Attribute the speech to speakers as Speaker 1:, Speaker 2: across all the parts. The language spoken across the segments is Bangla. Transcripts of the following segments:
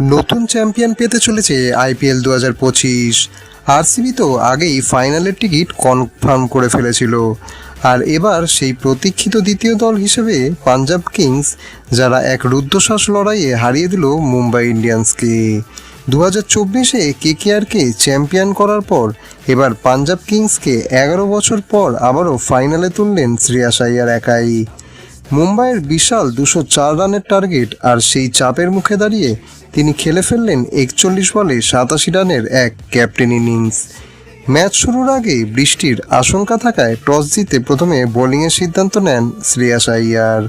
Speaker 1: নতুন চ্যাম্পিয়ন পেতে চলেছে আইপিএল দু হাজার পঁচিশ। আরসিবি তো আগেই ফাইনালের টিকিট কনফার্ম করে ফেলেছিল। আর এবার সেই প্রতীক্ষিত দ্বিতীয় দল হিসেবে পাঞ্জাব কিংস, যারা এক রুদ্ধশ্বাস লড়াইয়ে হারিয়ে দিল মুম্বাই ইন্ডিয়ান্সকে। দু হাজার চব্বিশে কে কেকেআরকে চ্যাম্পিয়ন করার পর এবার পাঞ্জাব কিংসকে এগারো বছর পর আবারও ফাইনালে তুললেন শ্রেয়াস আইয়ার একাই। মুম্বাইয়ের বিশাল দুশো চার রানের টার্গেট আর সেই চাপের মুখে দাঁড়িয়ে তিনি খেলে ফেললেন একচল্লিশ বলে সাতাশি রানের এক ক্যাপ্টেন ইনিংস। ম্যাচ শুরুর আগে বৃষ্টির আশঙ্কা থাকায় টস জিতে প্রথমে বোলিংয়ের সিদ্ধান্ত নেন শ্রেয়াস আইয়ার।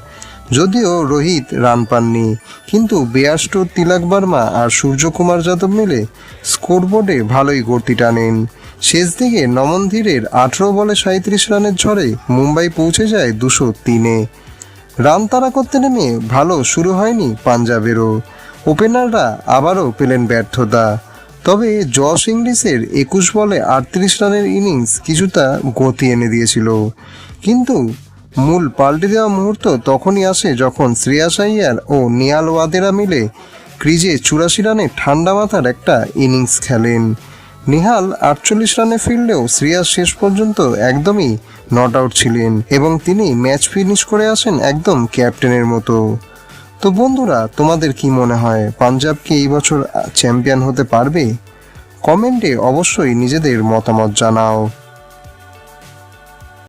Speaker 1: যদিও রোহিত রান পাননি, কিন্তু বেয়াস্টো তিলক বর্মা আর সূর্যকুমার যাদব মিলে স্কোরবোর্ডে ভালোই গতি টানেন। শেষ দিকে নমন ধীরের আঠেরো বলে সাঁত্রিশ রানের ঝড়ে মুম্বাই পৌঁছে যায় দুশো তিনে। রান তাড়া করতে নেমে ভালো শুরু হয়নি পাঞ্জাবেরও। ওপেনাররা আবারও পেলেন ব্যর্থতা। তবে জশ ইংলিশের একুশ বলে আটত্রিশ রানের ইনিংস কিছুটা গতি এনে দিয়েছিল। কিন্তু মূল পাল্টে দেওয়া মুহূর্ত তখনই আসে যখন শ্রেয়াস আইয়ার ও নিয়াল ওয়াদেরা মিলে ক্রিজে চুরাশি রানে ঠান্ডা মাথার একটা ইনিংস খেলেন। নিহাল আটচল্লিশ রানে ফিরলেও শ্রেয়াস শেষ পর্যন্ত একদমই নট আউট ছিলেন এবং তিনি ম্যাচ ফিনিশ করে আসেন একদম ক্যাপ্টেনের মতো। তো বন্ধুরা, তোমাদের কি মনে হয়, পাঞ্জাব কি এই বছর চ্যাম্পিয়ন হতে পারবে? কমেন্টে অবশ্যই নিজেদের মতামত জানাও।